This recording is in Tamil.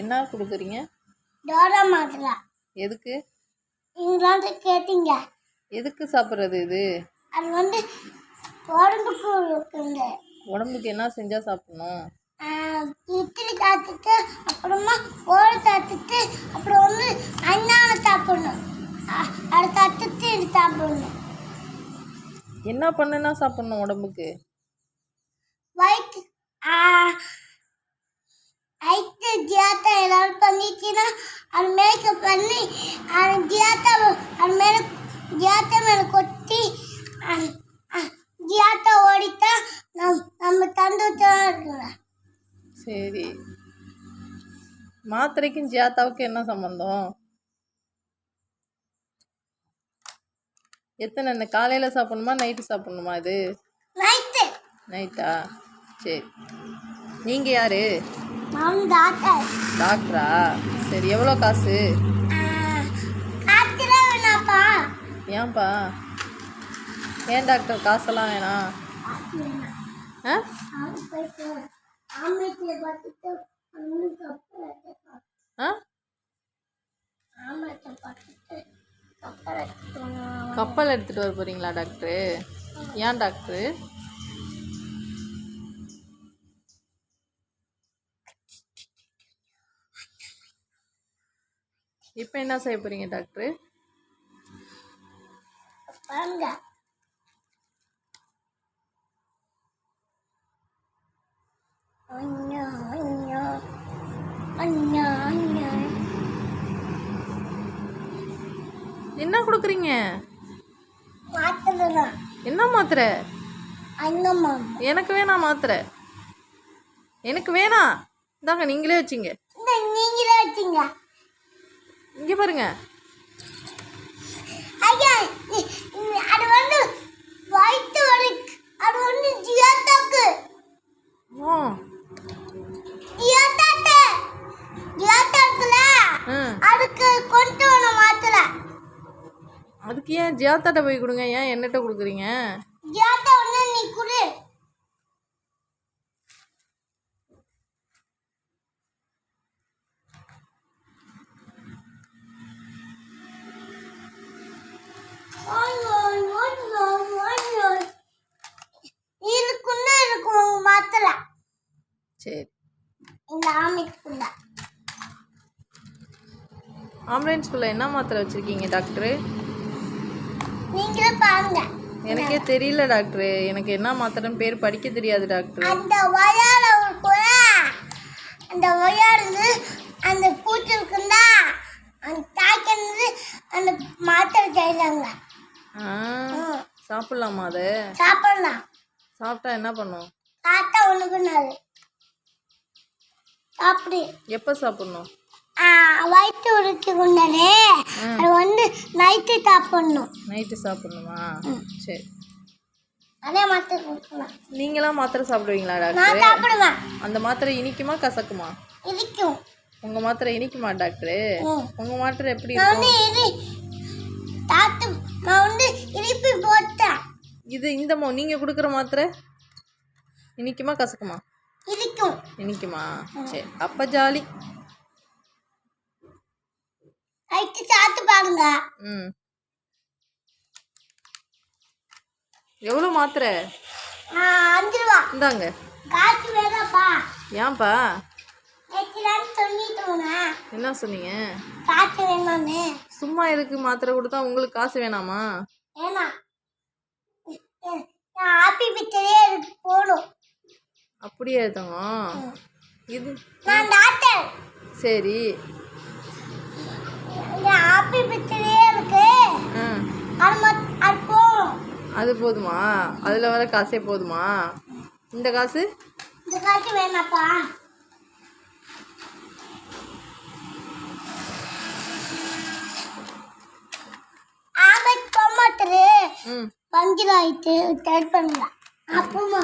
என்ன கொடுக்குறீங்க? டோரா மாட்டலா எதுக்கு? நீங்களாம் கேட்டீங்க. எதுக்கு சாப்பிட்றது இது? அது வந்து உடம்புக்கு இருக்குங்க. உடம்புக்கு என்ன செஞ்சால் சாப்பிடணும்? இட்லி சாப்பிட்டுட்டு அப்புறமா ஓடு சாப்பிட்டுட்டு அப்புறம் வந்து அண்ணாவை சாப்பிடணும். அதை தட்டுட்டு இது சாப்பிடணும். என்ன பண்ணுனா சாப்பிடணும் உடம்புக்கு? வயிற்று வயிற்று ஜியாத்தா ஏதாவது பண்ணிச்சுன்னா அது மேக்கப் பண்ணி அது ஜியாத்தா அது மேலே ஜியாத்தா மேலே கொட்டி ஜியாத்தா ஓடிட்டா நம் நம்ம இருக்குங்க சரி. மாத்திரைக்கும் ஜியாத்தாவுக்கும் என்ன சம்மந்தம் எத்தனை இந்த காலையில் சாப்பிடணுமா நைட்டு சாப்பிடணுமா இது? நைட்டு. நைட்டா? சரி. நீங்கள் யார்? டாக்டர். டாக்டரா? சரி எவ்வளோ காசு? ஏன்பா? ஏன் டாக்டர் காசெல்லாம் வேணாம். கப்பல் எடுத்துகிட்டு வர போகிறீங்களா டாக்டரு? ஏன் டாக்டரு? இப்போ என்ன செய்ய போகிறீங்க டாக்டரு என்ன கொடுக்குறீங்க? என்ன மாத்திரை? எனக்கு வேணாம் மாத்திரை. எனக்கு வேணாம் இந்தாங்க நீங்களே வச்சிங்க. நீங்களே வச்சிங்க. இங்கே பாருங்க. அதுக்கு ஏன் ஜியாத்தாட்ட போய் கொடுங்க? ஏன் என்னட்ட கொடுக்குறீங்க ஜியாத்தா ஒன்று நீ குடு இதுக்குள்ள இருக்கும் உங்க மாத்திரை சரி. ஆமைக்குள்ள ஆம்புலன்ஸ்குள்ளே என்ன மாத்திரை வச்சுருக்கீங்க டாக்டரு? எனக்கே தெரியல டாக்டரு. எனக்கு என்ன மாத்திரைன்னு பேர் படிக்க தெரியாது டாக்டர். அந்த வயால அந்த வயாடு அந்த பூச்சி இருக்குந்தா அந்த தாய்க்கிறது அந்த மாத்திரை செய்றாங்க. ஆ சாப்பிட்லாமா அதை? சாப்பிடலாம். சாப்பிட்டா என்ன பண்ணும்? தாத்தா ஒண்ணுக்கு நாள் அப்படி எப்போ சாப்பிட்ணும்? வயிற்று உருக்கி கொண்டனே அது வந்து நைட்டு சாப்பிடணும். நைட்டு சாப்பிட்ணுமா? சரி. அதே மாத்திரை கொடுக்கலாம். நீங்களாம் மாத்திரை சாப்பிடுவீங்களா நான் டாக்டர் சாப்பிடுவேன். அந்த மாத்திரை இனிக்குமா கசக்குமா? இருக்கும் உங்கள் மாத்திரை இனிக்குமா டாக்டரு? ம். உங்கள் மாத்திரை எப்படி நான் இருக்கும்? இரு தாத்து நான் வந்து இனிப்பு போட்டேன். இது இந்த மோ நீங்கள் கொடுக்குற மாத்திரை இனிக்குமா கசக்குமா? இருக்கும் இனிக்குமா சரி அப்போ ஜாலி. சாப்பிட்டு பாருங்க. ம். எவ்வளோ மாத்திரை அஞ்சு ரூபா. இந்தாங்க. காசு வேணாப்பா. ஏன்பா? என்ன சொன்னீங்க? காசு வேணான்னு. சும்மா எதுக்கு மாத்திரை கொடுத்தா உங்களுக்கு காசு வேணாமா? வேணாம் நான் ஆப்பி பிச்சரே எனக்கு போடும் அப்படியே எழுதுங்க இது நான் டாக்டர். சரி. ஆப்பி பிச்சரே இருக்கு. அது மத் அது போதுமா. அதில் வர காசே போதுமா? இந்த காசு? இந்த காசு வேணாப்பா. ம். பஞ்சில் ஆயிட்டு டைட் பண்ணலாம். அப்பமா